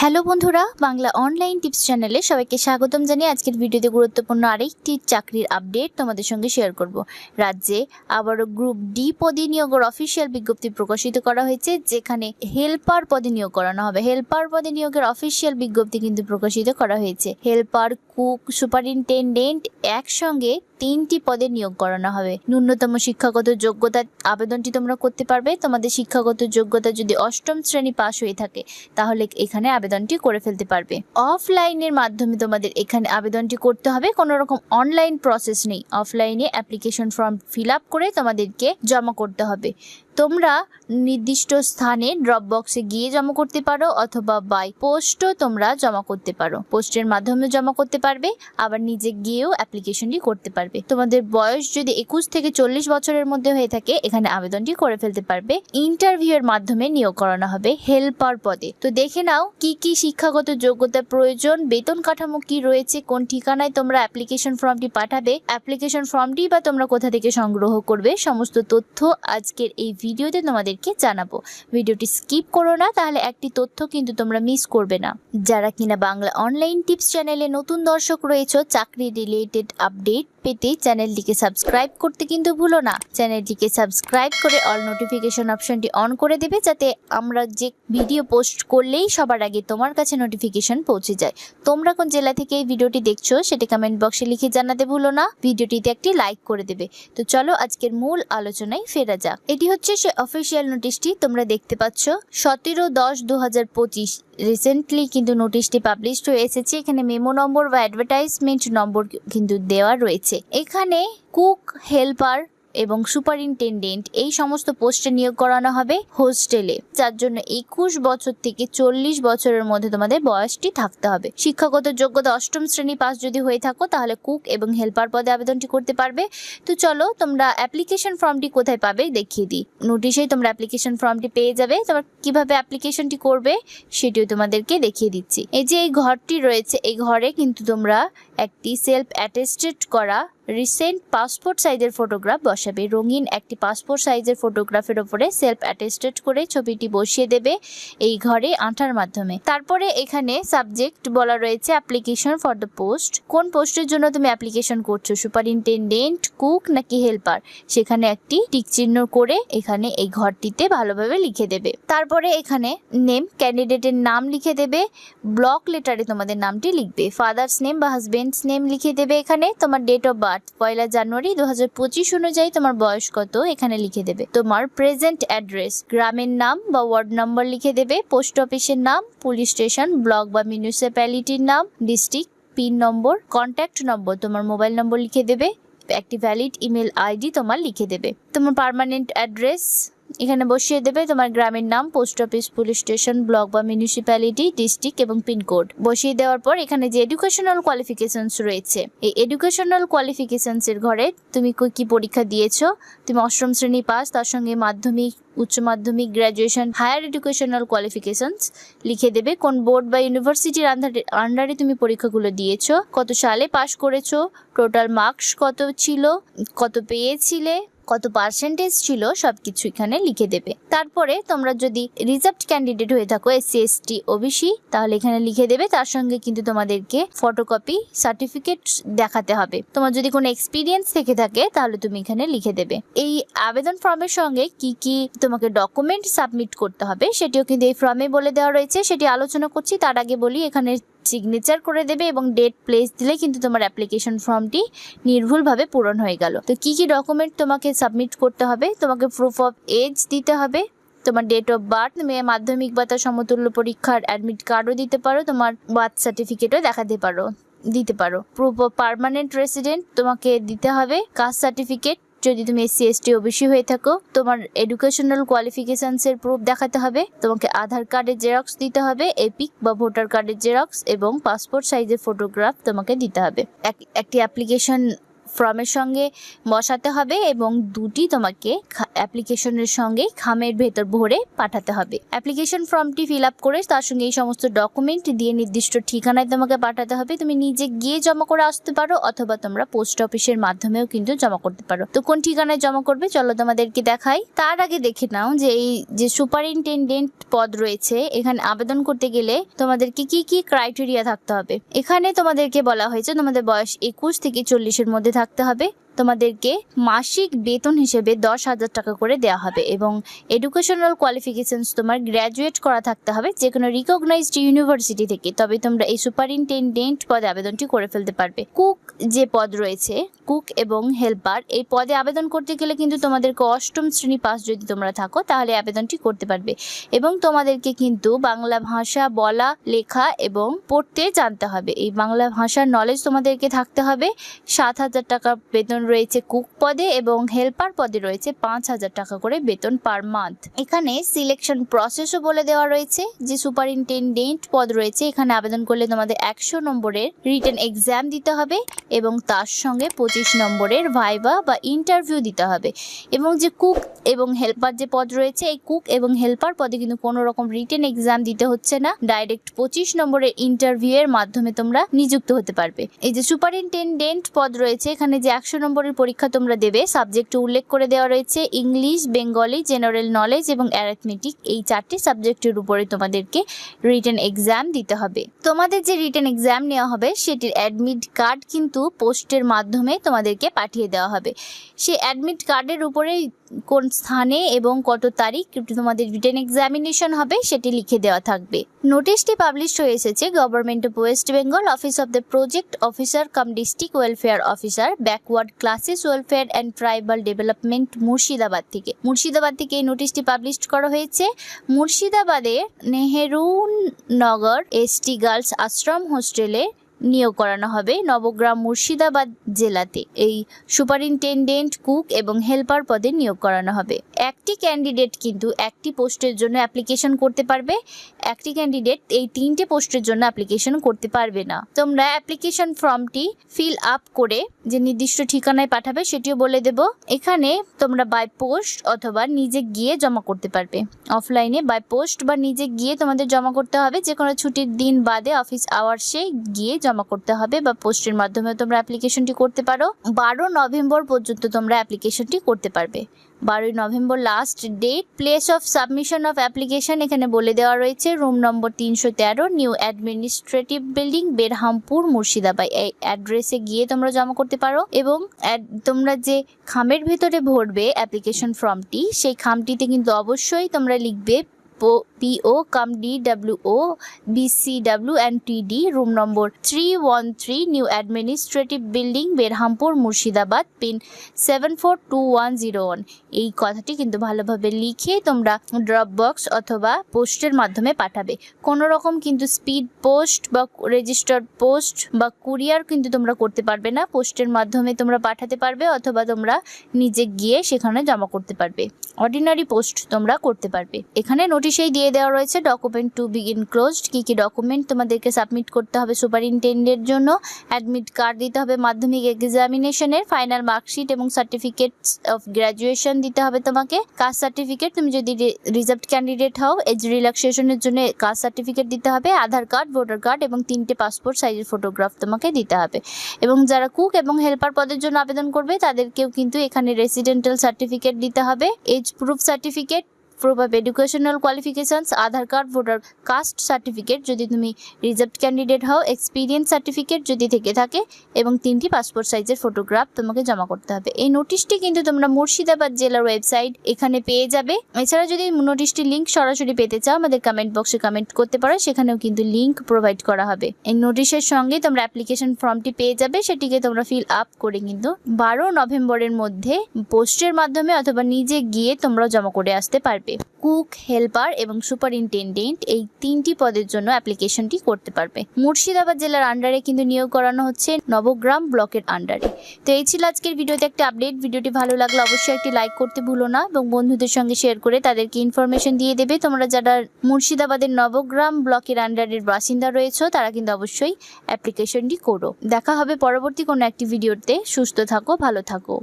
Hello বন্ধুরা, Bangla online tips চ্যানেলে সবাইকে স্বাগতম জানিয়ে আজকের ভিডিওতে গুরুত্বপূর্ণ আরেকটি চাকরির আপডেট তোমাদের সঙ্গে শেয়ার করব। রাজ্যে আবারও গ্রুপ ডি পদে নিয়োগের অফিসিয়াল বিজ্ঞপ্তি প্রকাশিত করা হয়েছে, যেখানে হেল্পার পদে নিয়োগ করানো হবে। হেল্পার পদে নিয়োগের অফিসিয়াল বিজ্ঞপ্তি কিন্তু প্রকাশিত করা হয়েছে। হেল্পার কুক সুপারিনটেন্ডেন্ট একসঙ্গে তিনটি পদে নিয়োগ করানো হবে। ন্যূনতম শিক্ষাগত যোগ্যতা আবেদনটি তোমরা করতে পারবে। তোমাদের শিক্ষাগত যোগ্যতা যদি অষ্টম শ্রেণি পাশ হয়ে থাকে, তাহলে এখানে আবেদনটি করে ফেলতে পারবে। অফলাইনের মাধ্যমে তোমাদের এখানে আবেদনটি করতে হবে। কোনো রকম অনলাইন প্রসেস নেই। অফলাইনে অ্যাপ্লিকেশন ফর্ম ফিল আপ করে তোমাদেরকে জমা করতে হবে। তোমরা নির্দিষ্ট স্থানে ড্রপ বক্সে গিয়ে জমা করতে পারো অথবা বাই পোস্টও তোমরা জমা করতে পারো। পোস্টের মাধ্যমে জমা করতে পারবে, আবার নিজে গিয়েও অ্যাপ্লিকেশনটি করতে পারবে। তোমাদের বয়স যদি একুশ থেকে চল্লিশ বছরের মধ্যে হয়ে থাকে, এখানে আবেদনটি করে ফেলতে পারবে। ইন্টারভিউ এর মাধ্যমে নিয়োগ করানো হবে হেল্পার পদে। তো দেখে নাও কি কি শিক্ষাগত যোগ্যতা প্রয়োজন, বেতন কাঠামো কি রয়েছে, কোন ঠিকানায় তোমরা অ্যাপ্লিকেশন ফর্মটি পাঠাবে অ্যাপ্লিকেশন ফর্মটি বা তোমরা কোথা থেকে সংগ্রহ করবে, সমস্ত তথ্য আজকের এই ভিডিওতে তোমাদেরকে জানাব। ভিডিওটি স্কিপ করো না, তাহলে একটি তথ্য কিন্তু তোমরা মিস করবে না। যারা কিনা বাংলা অনলাইন টিপস চ্যানেলে নতুন দর্শক রয়েছে, চাকরি রিলেটেড আপডেট পেতে চ্যানেলটিকে সাবস্ক্রাইব করতে কিন্তু ভুলো না। চ্যানেলটিকে সাবস্ক্রাইব করে অল নোটিফিকেশন অপশনটি অন করে দেবে, যাতে আমরা যে ভিডিও পোস্ট করলেই সবার আগে তোমার কাছে নোটিফিকেশন পৌঁছে যায়। তোমরা কোন জেলা থেকে এই ভিডিওটি দেখছ, সেটি কমেন্ট বক্সে লিখে জানাতে ভুলো না। ভিডিওটিতে একটি লাইক করে দেবে। তো চলো আজকের মূল আলোচনায় ফেরা যাক। এটি হচ্ছে সে অফিসিয়াল নোটিশটি তোমরা দেখতে পাচ্ছ। সতেরো দশ দু হাজার পঁচিশ রিসেন্টলি কিন্তু নোটিশটি পাবলিশ হয়ে এসেছে। এখানে মেমো নম্বর বা অ্যাডভার্টাইজমেন্ট নম্বর কিন্তু দেওয়া রয়েছে। এখানে কুক হেল্পার এবং সুপারিনটেন্ডেন্ট এই সমস্ত পোস্টে নিয়োগ করানো হবে হোস্টেলে, যার জন্য একুশ বছর থেকে চল্লিশ বছরের মধ্যে তোমাদের বয়সটি থাকতে হবে। শিক্ষাগত যোগ্যতা অষ্টম শ্রেণি পাস যদি হয়ে থাকো, তাহলে কুক এবং হেল্পার পদে আবেদনটি করতে পারবে। তো চলো, তোমরা অ্যাপ্লিকেশন ফর্মটি কোথায় পাবে দেখিয়ে দিই। নোটিশেই তোমরা অ্যাপ্লিকেশন ফর্মটি পেয়ে যাবে। তোমরা কীভাবে অ্যাপ্লিকেশনটি করবে, সেটিও তোমাদেরকে দেখিয়ে দিচ্ছি। এই যে এই ঘরটি রয়েছে, এই ঘরে কিন্তু তোমরা একটি সেলফ অ্যাটেস্টেড করা রিসেন্ট পাসপোর্ট সাইজের ফটোগ্রাফ বসাবে। রঙিন একটি পাসপোর্ট সাইজের ফটোগ্রাফের ওপরে সেলফ অ্যাটেস্টেড করে ছবিটি বসিয়ে দেবে এই ঘরে আঁঠার মাধ্যমে। তারপরে এখানে সাবজেক্ট বলা রয়েছে অ্যাপ্লিকেশন ফর দ্য পোস্ট কোন পোস্টের জন্য তুমি অ্যাপ্লিকেশন করছ? সুপারিনটেন্ডেন্ট কুক নাকি হেল্পার সেখানে একটি টিক চিহ্ন করে এখানে এই ঘরটিতে ভালোভাবে লিখে দেবে। তারপরে এখানে নেম ক্যান্ডিডেটের নাম লিখে দেবে। ব্লক লেটারে তোমাদের নামটি লিখবে। ফাদার্স নেম বা হাজবেন্ডস নেম লিখে দেবে এখানে। তোমার ডেট অফ বার্থ পয়লা জানুয়ারি দু হাজার পঁচিশ অনুযায়ী তোমার বয়স কত? এখানে লিখে দেবে। তোমার প্রেজেন্ট অ্যাড্রেস গ্রামের নাম বা ওয়ার্ড নম্বর লিখে দেবে পোস্ট অফিসের নাম পুলিশ স্টেশন ব্লক বা মিউনিসিপ্যালিটির নাম district pin number contact number তোমার মোবাইল নম্বর লিখে দেবে একটি ভ্যালিড ইমেল আইডি তোমার লিখে দেবে। তোমার পারমানেন্ট অ্যাড্রেস এখানে বসিয়ে দেবে তোমার গ্রামের নাম post office police station block বা মিউনিসিপ্যালিটি ডিস্ট্রিক্ট এবং পিনকোড বসিয়ে দেওয়ার পর এখানে যে এডুকেশনাল কোয়ালিফিকেশনস রয়েছে, এই এডুকেশনাল কোয়ালিফিকেশনস এর ঘরে তুমি কি- পরীক্ষা দিয়েছ? তুমি অষ্টম শ্রেণি পাস, তার সঙ্গে মাধ্যমিক, উচ্চ মাধ্যমিক গ্র্যাজুয়েশন হায়ার এডুকেশনাল কোয়ালিফিকেশনস লিখে দেবে। কোন বোর্ড বা ইউনিভার্সিটির আন্ডারে আন্ডারে তুমি পরীক্ষাগুলো দিয়েছ? কত সালে পাশ করেছ? টোটাল মার্কস কত ছিল? কত পেয়েছিলে? কত পার্সেন্টেজ ছিল সবকিছু এখানে লিখে দেবে। তারপরে তোমরা যদি রিজার্ভ ক্যান্ডিডেট হয়ে থাকো এসসি এসটি ওবিসি তাহলে এখানে লিখে দেবে। তার সঙ্গে কিন্তু তোমাদেরকে ফটোকপি সার্টিফিকেট দেখাতে হবে। তোমার যদি কোনো এক্সপিরিয়েন্স থেকে থাকে, তাহলে তুমি এখানে লিখে দেবে। এই আবেদন ফর্মের সঙ্গে কি কি তোমাকে ডকুমেন্ট সাবমিট করতে হবে, সেটিও কিন্তু এই ফর্মে বলে দেওয়া রয়েছে। সেটি আলোচনা করছি, তার আগে বলি, এখানে সিগনেচার করে দেবে এবং ডেট প্লেস দিলে কিন্তু তোমার অ্যাপ্লিকেশন ফর্মটি নির্ভুলভাবে পূরণ হয়ে গেল। তো কি কি ডকুমেন্ট তোমাকে সাবমিট করতে হবে? তোমাকে প্রুফ অফ এজ দিতে হবে, তোমার ডেট অফ বার্থ মেয়ে মাধ্যমিক বা তার সমতুল্য পরীক্ষার অ্যাডমিট কার্ডও দিতে পারো, তোমার বার্থ সার্টিফিকেটও দেখাতে পারো, দিতে পারো। প্রুফ অফ পার্মানেন্ট রেসিডেন্ট তোমাকে দিতে হবে, কাস্ট সার্টিফিকেট যদি তুমি এসসি এসটি ওবিসি হয়ে থাকো, তোমার এডুকেশনাল কোয়ালিফিকেশনস এর প্রুফ দেখাতে হবে। তোমাকে আধার কার্ডের জেরক্স দিতে হবে এপিক বা ভোটার কার্ডের জেরক্স এবং পাসপোর্ট সাইজের ফটোগ্রাফ তোমাকে দিতে হবে। এক- একটি অ্যাপ্লিকেশন ফর্মের সঙ্গে বসাতে হবে এবং দুটি তোমাকে অ্যাপ্লিকেশনের সঙ্গে খামের ভেতর ভরে পাঠাতে হবে। অ্যাপ্লিকেশন ফর্মটি ফিল আপ করে তার সঙ্গে এই সমস্ত ডকুমেন্ট দিয়ে নির্দিষ্ট ঠিকানায় তোমাকে পাঠাতে হবে। তুমি নিজে গিয়ে জমা করে আসতে পারো অথবা তোমরা পোস্ট অফিসের মাধ্যমেও কিন্তু জমা করতে পারো। তো কোন ঠিকানায় জমা করবে চলো তোমাদেরকে দেখাই। তার আগে দেখে নাও যে এই যে সুপারিনটেন্ডেন্ট পদ রয়েছে, এখানে আবেদন করতে গেলে তোমাদেরকে কি কি ক্রাইটেরিয়া থাকতে হবে? এখানে তোমাদেরকে বলা হয়েছে তোমাদের বয়স একুশ থেকে চল্লিশের মধ্যে থাকতে হবে। তোমাদেরকে মাসিক বেতন হিসেবে দশ হাজার টাকা করে দেওয়া হবে এবং এডুকেশনাল কোয়ালিফিকেশনস তোমার গ্র্যাজুয়েট করা থাকতে হবে যে কোনো রিকগনাইজড ইউনিভার্সিটি থেকে। তবে তোমরা এই সুপারিনটেন্ডেন্ট পদে আবেদনটি করে ফেলতে পারবে। কুক যে পদ রয়েছে কুক এবং হেল্পার এই পদে আবেদন করতে গেলে কিন্তু তোমাদেরকে অষ্টম শ্রেণি পাস যদি তোমরা থাকো, তাহলে আবেদনটি করতে পারবে। এবং তোমাদেরকে কিন্তু বাংলা ভাষা বলা, লেখা এবং পড়তে জানতে হবে। এই বাংলা ভাষার নলেজ তোমাদেরকে থাকতে হবে। সাত হাজার টাকা বেতন রয়েছে কুক পদে এবং হেল্পার পদে রয়েছে পাঁচ হাজার টাকা করে বেতন পার মান্থ। এখানে সিলেকশন প্রসেসও বলে দেওয়া রয়েছে যে সুপারিনটেন্ডেন্ট পদ রয়েছে। এখানে আবেদন করলে তোমাদের একশো নম্বরের রিটেন এক্সাম দিতে হবে এবং তার সঙ্গে পঁচিশ নম্বরের ভাইবা বা ইন্টারভিউ দিতে হবে। এবং যে কুক এবং হেল্পার যে পদ রয়েছে, এই কুক এবং হেল্পার পদে কিন্তু কোনো রকম রিটেন এক্সাম দিতে হচ্ছে না। ডাইরেক্ট পঁচিশ নম্বরের ইন্টারভিউ এর মাধ্যমে তোমরা নিযুক্ত হতে পারবে। এই যে সুপারিনটেন্ডেন্ট পদ রয়েছে, এখানে যে একশো নম্বরের পরীক্ষা তোমরা দেবে। সাবজেক্ট উল্লেখ করে দেওয়া রয়েছে ইংলিশ বেঙ্গলি জেনারেল নলেজ এবং অ্যারাথমেটিক এই চারটি সাবজেক্টের উপরে তোমাদেরকে রিটেন এক্সাম দিতে হবে। তোমাদের যে রিটেন এক্সাম নেওয়া হবে, সেটির অ্যাডমিট কার্ড কিন্তু পোস্টের মাধ্যমে তোমাদেরকে পাঠিয়ে দেওয়া হবে। সেই অ্যাডমিট কার্ডের উপরেই কোন স্থানে এবং কত তারিখ তোমাদের রিটেন এক্সামিনেশন হবে, সেটি লিখে দেওয়া থাকবে। নোটিশটি পাবলিশ হয়ে এসেছে government of West Bengal office of the project officer cum district welfare officer backward classes welfare and tribal development Murshidabad থেকে। মুর্শিদাবাদ থেকে এই নোটিশটি পাবলিশ করা হয়েছে। মুর্শিদাবাদের নগর এসটি গার্লস আশ্রম হোস্টেলে নিয়োগ করানো হবে নবগ্রাম মুর্শিদাবাদ জেলাতে। এই সুপারিনটেন্ডেন্ট, কুক এবং হেল্পার পদে নিয়োগ করানো হবে। একটি ক্যান্ডিডেট কিন্তু একটি পোস্টের জন্য অ্যাপ্লিকেশন করতে পারবে। একটি ক্যান্ডিডেট এই তিনটে পোস্টের জন্য অ্যাপ্লিকেশন করতে পারবে না। তোমরা অ্যাপ্লিকেশন ফর্মটি ফিল আপ করে যে নির্দিষ্ট ঠিকানায় পাঠাবে সেটিও বলে দেব। এখানে তোমরা বাই পোস্ট অথবা নিজে গিয়ে জমা করতে পারবে। অফলাইনে বাই পোস্ট বা নিজে গিয়ে তোমাদের জমা করতে হবে। যে কোনো ছুটির দিন বাদে অফিস আওয়ার্সে গিয়ে জমা করতে হবে বা পোস্টের মাধ্যমে তোমরা অ্যাপ্লিকেশনটি করতে পারো। বারো নভেম্বর পর্যন্ত তোমরা অ্যাপ্লিকেশনটি করতে পারবে। বারোই November last date place of submission of application এখানে বলে দেওয়া রয়েছে। রুম নম্বর তিনশো তেরো new administrative building Berhampur, Murshidabad. এই অ্যাড্রেসে গিয়ে তোমরা জমা করতে পারো এবং তোমরা যে খামের ভেতরে ভরবে অ্যাপ্লিকেশন ফর্মটি সেই খামটিতে কিন্তু অবশ্যই তোমরা লিখবে PO cum D W O BCW and TD room number three one three new administrative building Berhampur Murshidabad pin seven four two one zero one এই কথাটি কিন্তু ভালোভাবে লিখে তোমরা ড্রপ বক্স অথবা পোস্টের মাধ্যমে পাঠাবে। কোনো রকম কিন্তু স্পিড পোস্ট বা রেজিস্টার্ড পোস্ট বা কুরিয়ার কিন্তু তোমরা করতে পারবে না। পোস্টের মাধ্যমে তোমরা পাঠাতে পারবে অথবা তোমরা নিজে গিয়ে সেখানে জমা করতে পারবে। অর্ডিনারি পোস্ট তোমরা করতে পারবে। এখানে নোটিশেই দিয়ে দেওয়া রয়েছে ডকুমেন্ট টু বি ইনক্লোজড কী কী ডকুমেন্ট তোমাদেরকে সাবমিট করতে হবে সুপারিনটেন্ডেন্টের জন্য। অ্যাডমিট কার্ড দিতে হবে মাধ্যমিক এক্সামিনেশনের ফাইনাল মার্কশিট এবং সার্টিফিকেট অফ গ্র্যাজুয়েশন দিতে হবে তোমাকে। কাস্ট সার্টিফিকেট তুমি যদি রিজার্ভ ক্যান্ডিডেট হও এজ রিল্যাক্সেশনের জন্য কাস্ট সার্টিফিকেট দিতে হবে। আধার কার্ড ভোটার কার্ড এবং তিনটে পাসপোর্ট সাইজের ফটোগ্রাফ তোমাকে দিতে হবে। এবং যারা কুক এবং হেল্পার পদের জন্য আবেদন করবে, তাদেরকেও কিন্তু এখানে রেসিডেন্টাল সার্টিফিকেট দিতে হবে। Age proof certificate of educational qualifications Aadhaar card voter caste certificate যদি তুমি রিজার্ভ ক্যান্ডিডেট হও এক্সপিরিয়েন্স সার্টিফিকেট যদি থেকে থাকে, এবং তিনটি পাসপোর্ট সাইজের ফটোগ্রাফ তোমাকে জমা করতে হবে। এই নোটিশটি কিন্তু তোমরা মুর্শিদাবাদ জেলার ওয়েবসাইট এখানে পেয়ে যাবে। এছাড়া যদি নোটিশটি লিঙ্ক সরাসরি পেতে চাও, আমাদের কমেন্ট বক্সে কমেন্ট করতে পারো, সেখানেও কিন্তু লিঙ্ক প্রোভাইড করা হবে। এই নোটিশের সঙ্গে তোমরা অ্যাপ্লিকেশন ফর্মটি পেয়ে যাবে, সেটিকে তোমরা ফিল আপ করে কিন্তু বারো নভেম্বরের মধ্যে পোস্টের মাধ্যমে অথবা নিজে গিয়ে তোমরা জমা করে আসতে পারবে। কুক, হেল্পার এবং সুপারিনটেন্ডেন্ট এই তিনটি পদের জন্য অ্যাপ্লিকেশনটি করতে পারবে। মুর্শিদাবাদ জেলার আন্ডারে কিন্তু নিয়োগ করানো হচ্ছে নবগ্রাম ব্লকের আন্ডারে। তো এই ছিল আজকের ভিডিওতে একটা আপডেট। ভিডিওটি ভালো লাগলে অবশ্যই একটি লাইক করতে ভুলো না এবং বন্ধুদের সঙ্গে শেয়ার করে তাদেরকে ইনফরমেশন দিয়ে দেবে। তোমরা যারা মুর্শিদাবাদের নবগ্রাম ব্লকের আন্ডারের বাসিন্দা রয়েছে, তারা কিন্তু অবশ্যই অ্যাপ্লিকেশনটি করো। দেখা হবে পরবর্তী কোনো একটি ভিডিওতে। সুস্থ থাকো, ভালো থাকো।